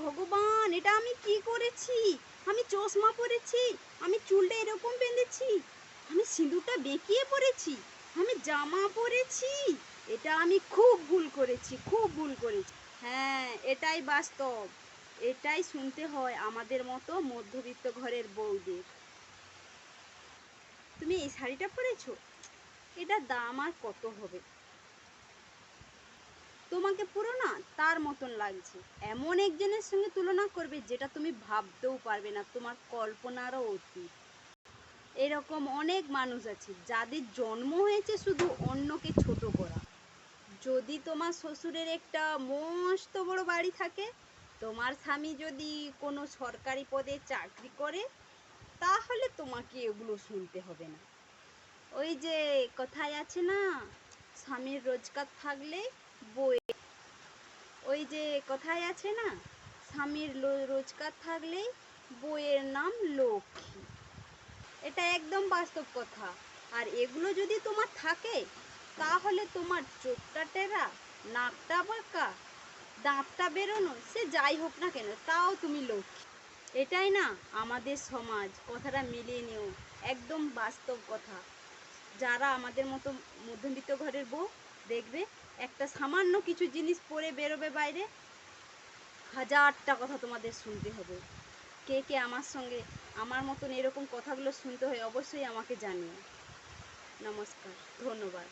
ভগবান, এটা আমি কি করেছি? আমি চশমা পরেছি, আমি চুলটা এরকম বেঁধেছি, আমি সিঁদুরটা বেঁকিয়ে পরেছি, আমি জামা পরেছি, এটা আমি খুব ভুল করেছি, খুব ভুল করেছি। হ্যাঁ এটাই বাস্তব, এটাই শুনতে হয় আমাদের মতো মধ্যবিত্ত ঘরের বউদের। তুমি এই শাড়িটা পরেছো? এটার দাম আর কত হবে? তোমাকে পুরো না তার মতন লাগছে। এমন একজনের সঙ্গে তুলনা করবে যেটা তুমি ভাবতেও পারবে না, তোমার কল্পনারও অতীত। এরকম অনেক মানুষ আছে, যাদের জন্ম হয়েছে শুধু অন্যকে ছোট করা। যদি তোমার শ্বশুরের একটা মস্ত বড় বাড়ি থাকে, তোমার স্বামী যদি কোনো সরকারি পদে চাকরি করে, তাহলে তোমাকে এগুলো শুনতে হবে না। ওই যে কথায় আছে না, স্বামীর রোজগার থাকলে বই। ওই যে কথায় আছে না, স্বামীর রোজগার থাকলেই বইয়ের নাম লক্ষ্মী। এটা একদম বাস্তব কথা। আর এগুলো যদি তোমার থাকে, তাহলে তোমার চোখটা টেরা, নাকটা বাঁকা, দাঁতটা বেরোনো, সে যাই হোক না কেন, তাও তুমি লক্ষ্মী। এটাই না আমাদের সমাজ, কথাটা মিলিয়ে নিও। একদম বাস্তব কথা। যারা আমাদের মতো মধ্যবিত্ত ঘরের বউ দেখবে, একটা সামান্য কিছু জিনিস পরে বেরোবে বাইরে। হাজারটা কথা তোমাদের শুনতে হবে। কে কে আমার সঙ্গে, আমার মতন এরকম কথাগুলো শুনতে হয় অবশ্যই আমাকে জানিও। নমস্কার, ধন্যবাদ।